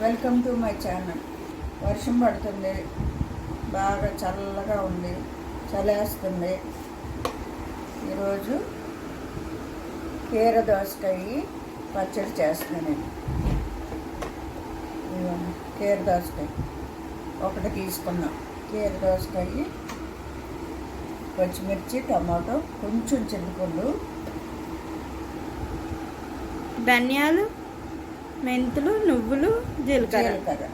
Welcome to my channel వర్షం పడుతుంది. బాగా చల్లగా ఉంది. చలేస్తుంది. ఈరోజు కీర దోసకాయ పచ్చడి చేస్తున్నాను నేను. కీర దోసకాయ ఒకటి తీసుకున్నాం. కీర దోసకాయ పచ్చిమిర్చి టమాటో కొంచెం చింతపండు. ధనియాలు మెంతులు నువ్వులు జీలకర్ర. జీలకర్ర.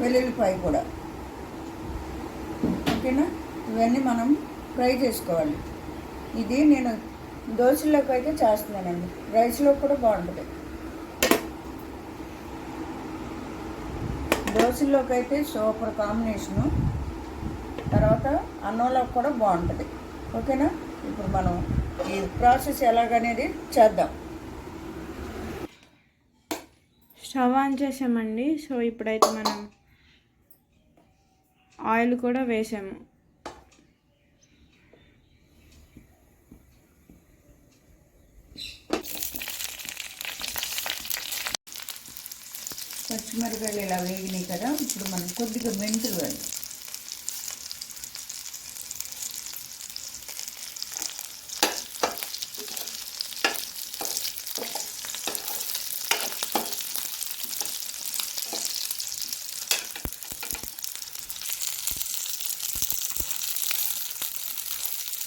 వెల్లుల్లిపాయ కూడా. ఓకేనా? ఇవన్నీ మనం ఫ్రై చేసుకోవాలి. ఇది నేను దోశలోకి అయితే చేస్తున్నానండి. రైస్లో కూడా బాగుంటుంది. దోశలోకి అయితే సూపర్ కాంబినేషను. తర్వాత అన్నంలోకి కూడా బాగుంటుంది. ఓకేనా? ఇప్పుడు మనం ఈ ప్రాసెస్ ఎలాగనేది చేద్దాం. స్టవ్ ఆన్ చేసామండి. సో ఇప్పుడైతే మనం ఆయిల్ కూడా వేసాము. పచ్చిమిరపకాయలు ఇలా వేగినాయి కదా ఇప్పుడు మనం కొద్దిగా మెంతులు వేయాలి.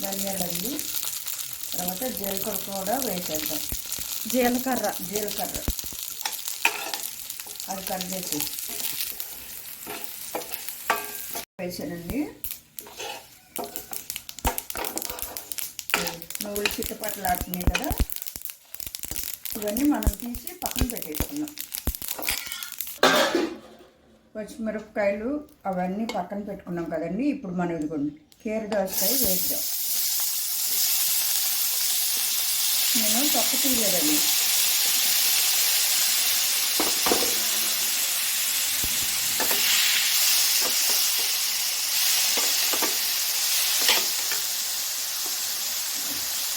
ధనియాలండి. తర్వాత జీలకర్ర కూడా వేసేద్దాం. జీలకర్ర. జీలకర్ర. అది కట్ చేసి వేసానండి. నువ్వులు చిట్టపట్లు ఆడుతున్నాయి కదా? ఇవన్నీ మనం తీసి పక్కన పెట్టేసుకున్నాం పచ్చిమిరపకాయలు అవన్నీ పక్కన పెట్టుకున్నాం కదండి. ఇప్పుడు మనం ఇదిగోండి కీర దోసకాయ వేద్దాం. నేను తొక్క తీయలేదండి.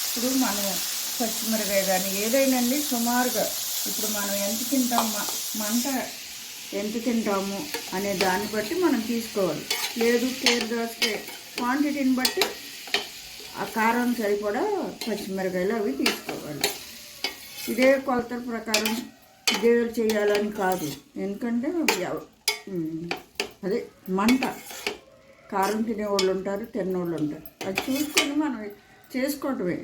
ఇప్పుడు మనం పచ్చిమిరకాయ కానీ ఏదైనాండి సుమారుగా ఇప్పుడు మనం ఎంత తింటాం మంట ఎంత తింటాము అనే దాన్ని బట్టి మనం తీసుకోవాలి. లేదు పేరు దోసకాయ క్వాంటిటీని బట్టి ఆ కారం సరిపడా పచ్చిమిరకాయలు అవి తీసుకోవాలి. ఇదే కొలతల ప్రకారం ఇదే చేయాలని కాదు. ఎందుకంటే అదే మంట. కారం తినేవాళ్ళు ఉంటారు తిన్నోళ్ళు ఉంటారు. అది చూసుకొని మనం చేసుకోవటమే.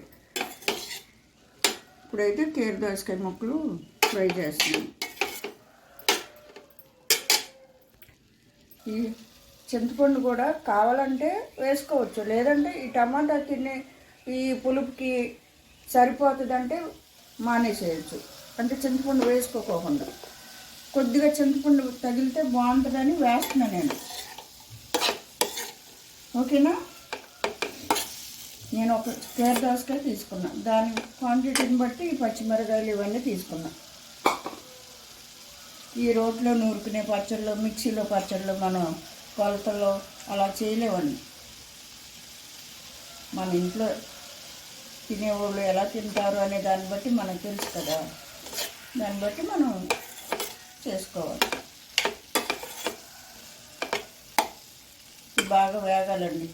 ఇప్పుడైతే కేర్ దోసకాయ ముక్కలు ఫ్రై చేస్తున్నాం. ఈ చింతపండు కూడా కావాలంటే వేసుకోవచ్చు. లేదంటే ఈ టమాటా తినే ఈ పులుపుకి సరిపోతుందంటే మానేసేయచ్చు. అంటే చింతపండు వేసుకోకోకుండా. కొద్దిగా చింతపండు తగిలితే బాగుంటుందని వేస్తున్నా నేను. ఓకేనా? నేను ఒక కేర్ దోసకాయ తీసుకున్నా. దాని క్వాంటిటీని బట్టి ఈ పచ్చిమిరకాయలు ఇవన్నీ తీసుకున్నా. ఈ రోట్లో నూరుకునే పచ్చళ్ళు మిక్సీలో పచ్చళ్ళు మనం కొలతల్లో అలా చేయలేవండి మన ఇంట్లో తినేవాళ్ళు ఎలా తింటారు అనే దాన్ని బట్టి మనకు తెలుసు కదా. దాన్ని బట్టి మనం చేసుకోవాలి. బాగా వేగాలండి.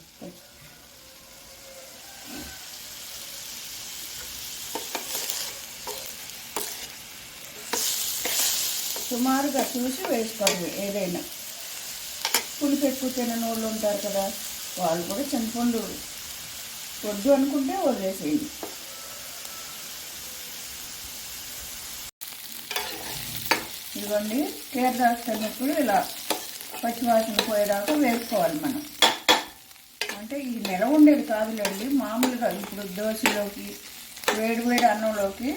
సుమారుగా చూసి వేసుకోవాలి ఏదైనా. పులుపు ఎక్కువ తినని వాళ్ళు ఉంటారు కదా వాళ్ళు కూడా చింతపండు వద్దు అనుకుంటే వదిలేసేయండి. ఇదిగోండి కేర రాసుకున్నప్పుడు ఇలా పచ్చివాసన పోయేదాకా వేసుకోవాలి మనం. అంటే ఇది నెల ఉండేది కాదులేండి మామూలుగా ఇప్పుడు దోశలోకి వేడి వేడి అన్నంలోకి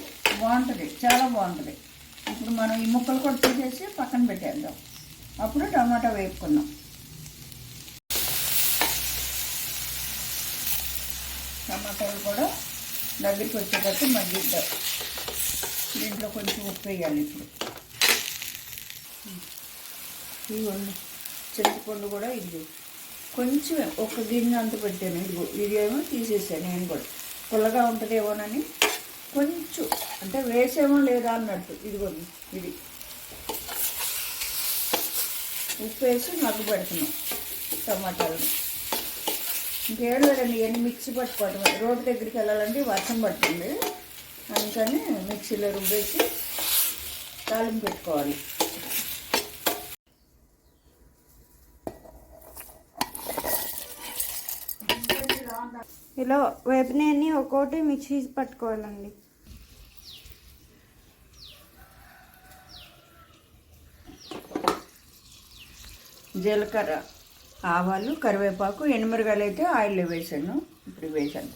బాగుంటుంది చాలా బాగుంటుంది. ఇప్పుడు మనం ఈ ముక్కలు కూడా తీసేసి పక్కన పెట్టేద్దాం. అప్పుడు టమాటా వేపుకుందాం. టమాటాలు కూడా దగ్గరికి వచ్చేటట్టు మగ్గిద్దాం. దీంట్లో కొంచెం ఉప్పు వేయాలి ఇప్పుడు. ఇదిగోండి. చింతపండు కూడా ఇది కొంచెం ఒక గిన్నె అంత పెట్టాను. ఇదిగో ఇది ఏమో తీసేసాను నేను కూడా. పుల్లగా ఉంటుందేమోనని కొంచెం అంటే వేసేమో లేదా అన్నట్టు. ఇదిగోండి ఇది. ఉప్పు వేసి మగ్గు పెడుతున్నాం టమాటాలను. ఇంకేం లేదండి ఇవన్నీ మిక్సీ పట్టుకోవటం. రోడ్డు దగ్గరికి వెళ్ళాలంటే వర్షం పడుతుంది. అందుకని మిక్సీలో రుబ్బేసి తాలింపు పెట్టుకోవాలి. ఇలా వేపినవన్నీ ఒక్కోటి మిక్సీ పట్టుకోవాలండి. జీలకర్ర. ఆవాలు కరివేపాకు ఎండుమిరగాయలు అయితే ఆయిల్లో వేసాను. ఇప్పుడు వేసాను.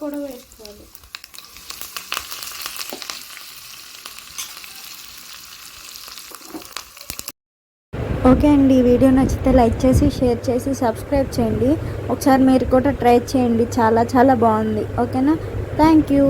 కూడా వేసుకోవాలి. ఓకే అండి ఈ వీడియో నచ్చితే లైక్ చేసి షేర్ చేసి సబ్స్క్రైబ్ చేయండి. ఒకసారి మీరు కూడా ట్రై చేయండి. చాలా చాలా బాగుంది. ఓకేనా? Thank you.